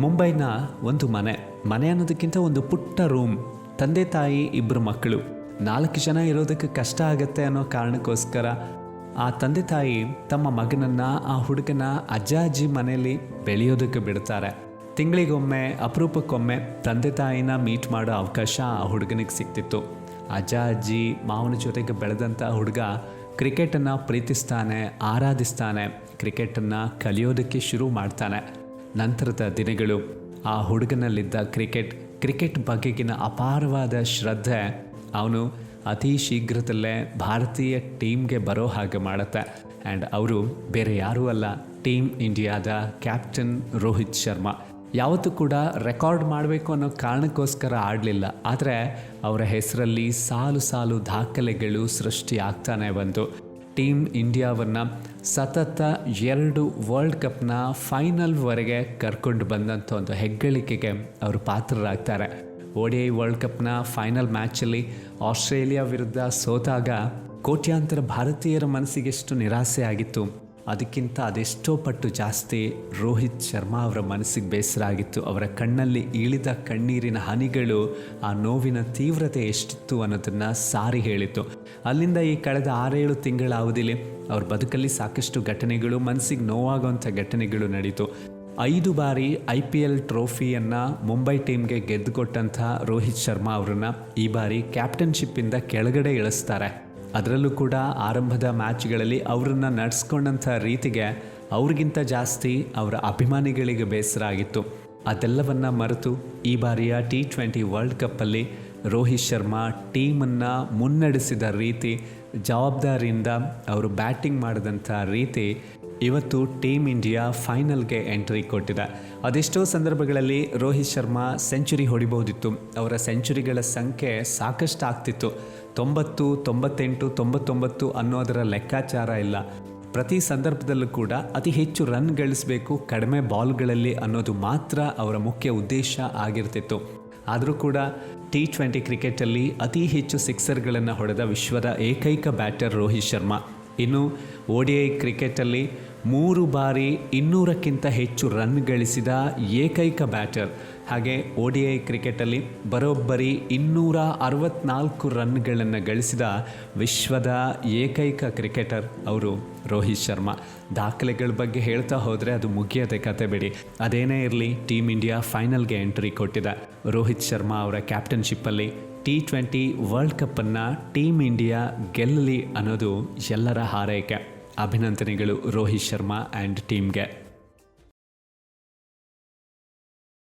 ಮುಂಬೈನ ಒಂದು ಮನೆ. ಮನೆ ಅನ್ನೋದಕ್ಕಿಂತ ಒಂದು ಪುಟ್ಟ ರೂಮ್ ತಂದೆ ತಾಯಿ ಇಬ್ಬರು ಮಕ್ಕಳು. ನಾಲ್ಕು ಜನ ಇರೋದಕ್ಕೆ ಕಷ್ಟ ಆಗತ್ತೆ ಅನ್ನೋ ಕಾರಣಕ್ಕೋಸ್ಕರ ಆ ತಂದೆ ತಾಯಿ ತಮ್ಮ ಮಗನನ್ನ, ಆ ಹುಡುಗನ ಅಜ್ಜ ಅಜ್ಜಿ ಮನೆಯಲ್ಲಿ ಬೆಳೆಯೋದಕ್ಕೆ ಬಿಡ್ತಾರೆ. ತಿಂಗಳಿಗೊಮ್ಮೆ, ಅಪರೂಪಕ್ಕೊಮ್ಮೆ ತಂದೆ ತಾಯಿನ ಮೀಟ್ ಮಾಡೋ ಅವಕಾಶ ಆ ಹುಡುಗನಿಗೆ ಸಿಕ್ತಿತ್ತು. ಅಜ್ಜ ಅಜ್ಜಿ, ಮಾವನ ಜೊತೆಗೆ ಬೆಳೆದಂಥ ಹುಡುಗ ಕ್ರಿಕೆಟನ್ನು ಪ್ರೀತಿಸ್ತಾನೆ, ಆರಾಧಿಸ್ತಾನೆ. ಕ್ರಿಕೆಟನ್ನು ಕಲಿಯೋದಕ್ಕೆ ಶುರು ಮಾಡ್ತಾನೆ. ನಂತರದ ದಿನಗಳು ಆ ಹುಡುಗನಲ್ಲಿದ್ದ ಕ್ರಿಕೆಟ್ ಕ್ರಿಕೆಟ್ ಬಗೆಗಿನ ಅಪಾರವಾದ ಶ್ರದ್ಧೆ ಅವನು ಅತಿ ಶೀಘ್ರದಲ್ಲೇ ಭಾರತೀಯ ಟೀಮ್ಗೆ ಬರೋ ಹಾಗೆ ಮಾಡುತ್ತೆ. ಆ್ಯಂಡ್ ಅವರು ಬೇರೆ ಯಾರೂ ಅಲ್ಲ, ಟೀಮ್ ಇಂಡಿಯಾದ ಕ್ಯಾಪ್ಟನ್ ರೋಹಿತ್ ಶರ್ಮಾ. ಯಾವತ್ತೂ ಕೂಡ ರೆಕಾರ್ಡ್ ಮಾಡಬೇಕು ಅನ್ನೋ ಕಾರಣಕ್ಕೋಸ್ಕರ ಆಡಲಿಲ್ಲ. ಆದರೆ ಅವರ ಹೆಸರಲ್ಲಿ ಸಾಲು ಸಾಲು ದಾಖಲೆಗಳು ಸೃಷ್ಟಿಯಾಗ್ತಾನೆ ಬಂತು ಟೀಮ್ ಇಂಡಿಯಾವನ್ನು ಸತತ ಎರಡು ವರ್ಲ್ಡ್ ಕಪ್ನ ಫೈನಲ್ವರೆಗೆ ಕರ್ಕೊಂಡು ಬಂದಂಥ ಒಂದು ಹೆಗ್ಗಳಿಕೆಗೆ ಅವರು ಪಾತ್ರರಾಗ್ತಾರೆ. ಓಡಿ ಐ ವರ್ಲ್ಡ್ ಕಪ್ನ ಫೈನಲ್ ಮ್ಯಾಚಲ್ಲಿ ಆಸ್ಟ್ರೇಲಿಯಾ ವಿರುದ್ಧ ಸೋತಾಗ ಕೋಟ್ಯಾಂತರ ಭಾರತೀಯರ ಮನಸ್ಸಿಗೆಷ್ಟು ನಿರಾಸೆ ಆಗಿತ್ತು ಅದಕ್ಕಿಂತ ಅದೆಷ್ಟೋ ಪಟ್ಟು ಜಾಸ್ತಿ ರೋಹಿತ್ ಶರ್ಮಾ ಅವರ ಮನಸ್ಸಿಗೆ ಬೇಸರ ಆಗಿತ್ತು. ಅವರ ಕಣ್ಣಲ್ಲಿ ಇಳಿದ ಕಣ್ಣೀರಿನ ಹನಿಗಳು ಆ ನೋವಿನ ತೀವ್ರತೆ ಎಷ್ಟಿತ್ತು ಅನ್ನೋದನ್ನು ಸಾರಿ ಹೇಳಿತ್ತು. ಅಲ್ಲಿಂದ ಈ ಕಳೆದ ಆರೇಳು ತಿಂಗಳ ಅವಧಿಲಿ ಅವ್ರ ಬದುಕಲ್ಲಿ ಸಾಕಷ್ಟು ಘಟನೆಗಳು, ಮನಸ್ಸಿಗೆ ನೋವಾಗುವಂಥ ಘಟನೆಗಳು ನಡೀತು. ಐದು ಬಾರಿ ಐ ಪಿ ಎಲ್ ಟ್ರೋಫಿಯನ್ನು ಮುಂಬೈ ಟೀಮ್ಗೆ ಗೆದ್ದುಕೊಟ್ಟಂಥ ರೋಹಿತ್ ಶರ್ಮಾ ಅವರನ್ನು ಈ ಬಾರಿ ಕ್ಯಾಪ್ಟನ್ಶಿಪ್ಪಿಂದ ಕೆಳಗಡೆ ಇಳಿಸ್ತಾರೆ. ಅದರಲ್ಲೂ ಕೂಡ ಆರಂಭದ ಮ್ಯಾಚ್ಗಳಲ್ಲಿ ಅವರನ್ನು ನಡೆಸ್ಕೊಂಡಂಥ ರೀತಿಗೆ ಅವ್ರಿಗಿಂತ ಜಾಸ್ತಿ ಅವರ ಅಭಿಮಾನಿಗಳಿಗೆ ಬೇಸರ ಆಗಿತ್ತು. ಅದೆಲ್ಲವನ್ನ ಮರೆತು ಈ ಬಾರಿಯ ಟಿ ಟ್ವೆಂಟಿ ವರ್ಲ್ಡ್ ಕಪ್ಪಲ್ಲಿ ರೋಹಿತ್ ಶರ್ಮಾ ಟೀಮನ್ನು ಮುನ್ನಡೆಸಿದ ರೀತಿ ಜವಾಬ್ದಾರಿಯಿಂದ ಅವರು ಬ್ಯಾಟಿಂಗ್ ಮಾಡಿದಂಥ ರೀತಿ ಇವತ್ತು ಟೀಮ್ ಇಂಡಿಯಾ ಫೈನಲ್ಗೆ ಎಂಟ್ರಿ ಕೊಟ್ಟಿದೆ. ಅದೆಷ್ಟೋ ಸಂದರ್ಭಗಳಲ್ಲಿ ರೋಹಿತ್ ಶರ್ಮಾ ಸೆಂಚುರಿ ಹೊಡಿಬೋದಿತ್ತು ಅವರ ಸೆಂಚುರಿಗಳ ಸಂಖ್ಯೆ ಸಾಕಷ್ಟು ಆಗ್ತಿತ್ತು. ತೊಂಬತ್ತು, ತೊಂಬತ್ತೆಂಟು, ತೊಂಬತ್ತೊಂಬತ್ತು ಅನ್ನೋದರ ಲೆಕ್ಕಾಚಾರ ಇಲ್ಲ. ಪ್ರತಿ ಸಂದರ್ಭದಲ್ಲೂ ಕೂಡ ಅತಿ ಹೆಚ್ಚು ರನ್ ಗಳಿಸಬೇಕು ಕಡಿಮೆ ಬಾಲ್ಗಳಲ್ಲಿ ಅನ್ನೋದು ಮಾತ್ರ ಅವರ ಮುಖ್ಯ ಉದ್ದೇಶ ಆಗಿರ್ತಿತ್ತು. ಆದರೂ ಕೂಡ ಟಿ ಟ್ವೆಂಟಿ ಕ್ರಿಕೆಟಲ್ಲಿ ಅತಿ ಹೆಚ್ಚು ಸಿಕ್ಸರ್ಗಳನ್ನು ಹೊಡೆದ ವಿಶ್ವದ ಏಕೈಕ ಬ್ಯಾಟರ್ ರೋಹಿತ್ ಶರ್ಮಾ. ಇನ್ನು ಒ ಡಿ ಐ ಕ್ರಿಕೆಟಲ್ಲಿ ಮೂರು ಬಾರಿ ಇನ್ನೂರಕ್ಕಿಂತ ಹೆಚ್ಚು ರನ್ ಗಳಿಸಿದ ಏಕೈಕ ಬ್ಯಾಟರ್. ಹಾಗೆ ಒ ಡಿ ಐ ಕ್ರಿಕೆಟಲ್ಲಿ ಬರೋಬ್ಬರಿ ಇನ್ನೂರ ಅರವತ್ನಾಲ್ಕು ರನ್ಗಳನ್ನು ಗಳಿಸಿದ ವಿಶ್ವದ ಏಕೈಕ ಕ್ರಿಕೆಟರ್ ಅವರು ರೋಹಿತ್ ಶರ್ಮಾ. ದಾಖಲೆಗಳ ಬಗ್ಗೆ ಹೇಳ್ತಾ ಹೋದರೆ ಅದು ಮುಗಿಯದೆ ಕತೆ ಬಿಡಿ. ಅದೇನೇ ಇರಲಿ ಟೀಮ್ ಇಂಡಿಯಾ ಫೈನಲ್ಗೆ ಎಂಟ್ರಿ ಕೊಟ್ಟಿದೆ. ರೋಹಿತ್ ಶರ್ಮಾ ಅವರ ಕ್ಯಾಪ್ಟನ್ಶಿಪ್ಪಲ್ಲಿ ಟಿ ಟ್ವೆಂಟಿ ವರ್ಲ್ಡ್ ಕಪ್ಪನ್ನು ಟೀಮ್ ಇಂಡಿಯಾ ಗೆಲ್ಲಲಿ ಅನ್ನೋದು ಎಲ್ಲರ ಹಾರೈಕೆ. ಅಭಿನಂದನೆಗಳು ರೋಹಿತ್ ಶರ್ಮಾ ಆ್ಯಂಡ್ ಟೀಮ್ಗೆ